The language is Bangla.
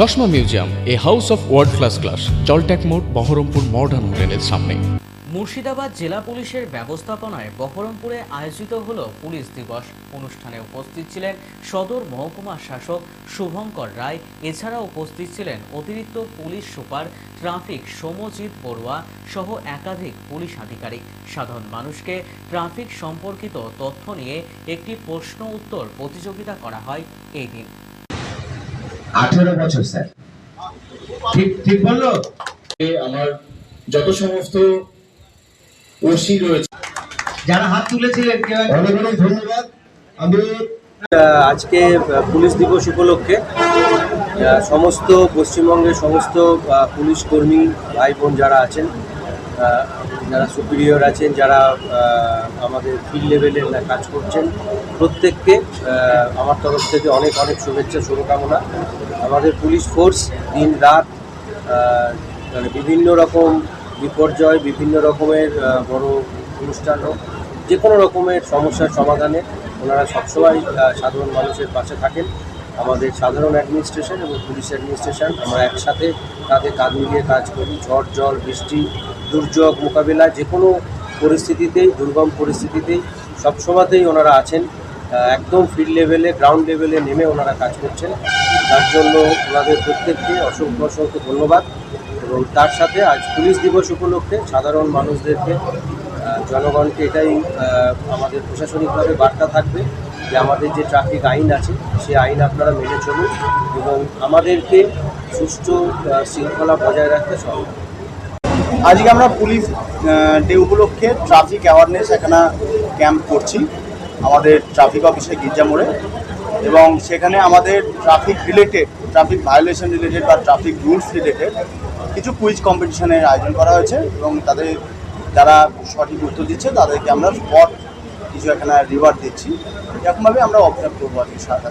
চশমা museum, a house of world class class জলট্যাক মোড়, বহরমপুর মডার্ন হোটেলের সামনে। মুর্শিদাবাদ জেলা পুলিশের ব্যবস্থাপনায় বহরমপুরে আয়োজিত হল পুলিশ দিবস। অনুষ্ঠানে উপস্থিত ছিলেন সদর মহকুমা শাসক শুভঙ্কর রায়। এছাড়া উপস্থিত ছিলেন অতিরিক্ত police super traffic Somjit Barua সহ একাধিক পুলিশ আধিকারিক। সাধারণ মানুষকে ট্রাফিক সম্পর্কিত তথ্য নিয়ে একটি প্রশ্ন উত্তর প্রতিযোগিতা করা হয় এই দিন। আঠেরো বছর স্যার। ঠিক ঠিক বলল? আমার যত সমস্ত ওসি রয়েছে। যারা হাত তুলেছিলেন অনেক অনেক ধন্যবাদ। আমি আহ, আজকে পুলিশ দিবস উপলক্ষে সমস্ত পশ্চিমবঙ্গের সমস্ত পুলিশ কর্মী ভাই বোন যারা আছেন যারা সুপিরিয়র আছেন যারা আমাদের ফিল্ড লেভেলে কাজ করছেন প্রত্যেককে আমার তরফ থেকে অনেক অনেক শুভেচ্ছা, শুভকামনা। আমাদের পুলিশ ফোর্স দিন রাত মানে বিভিন্ন রকম বিপর্যয়, বিভিন্ন রকমের বড় অনুষ্ঠান হোক যে কোনো রকমের সমস্যার সমাধানে ওনারা সবসময় সাধারণ মানুষের পাশে থাকেন। আমাদের সাধারণ অ্যাডমিনিস্ট্রেশন এবং পুলিশ অ্যাডমিনিস্ট্রেশন, আমরা একসাথে তাদের কাঁধ মিলিয়ে কাজ করি। ঝড় জল বৃষ্টি, দুর্যোগ, মোকাবিলা যে কোনো পরিস্থিতিতেই, দুর্গম পরিস্থিতিতেই সবসময়তেই ওনারা আছেন। একদম ফিল্ড লেভেলে গ্রাউন্ড লেভেলে নেমে ওনারা কাজ করছেন। তার জন্য ওনাদের প্রত্যেককে অসংখ্য অসংখ্য ধন্যবাদ। এবং তার সাথে আজ পুলিশ দিবস উপলক্ষে সাধারণ মানুষদেরকে জনগণকে এটাই আমাদের প্রশাসনিকভাবে বার্তা থাকবে যে আমাদের যে ট্রাফিক আইন আছে সেই আইন আপনারা মেনে চলুন এবং আমাদেরকে সুষ্ঠু শৃঙ্খলা বজায় রাখতে সহযোগ আজকে আমরা পুলিশ ডে উপলক্ষে ট্রাফিক অ্যাওয়ারনেস এখানে ক্যাম্প করছি। আমাদের ট্রাফিক অফিসে গির্জা মোড়ে এবং সেখানে আমাদের traffic related traffic violation related বা ট্রাফিক রুলস রিলেটেড কিছু কুইজ কম্পিটিশনের আয়োজন করা হয়েছে এবং তাদের যারা সঠিক উত্তর দিচ্ছে তাদেরকে আমরা স্পট কিছু এখানে রিওয়ার্ড দিচ্ছি এরকমভাবে আমরা অবজার্ভ করব আর কি সারাটা।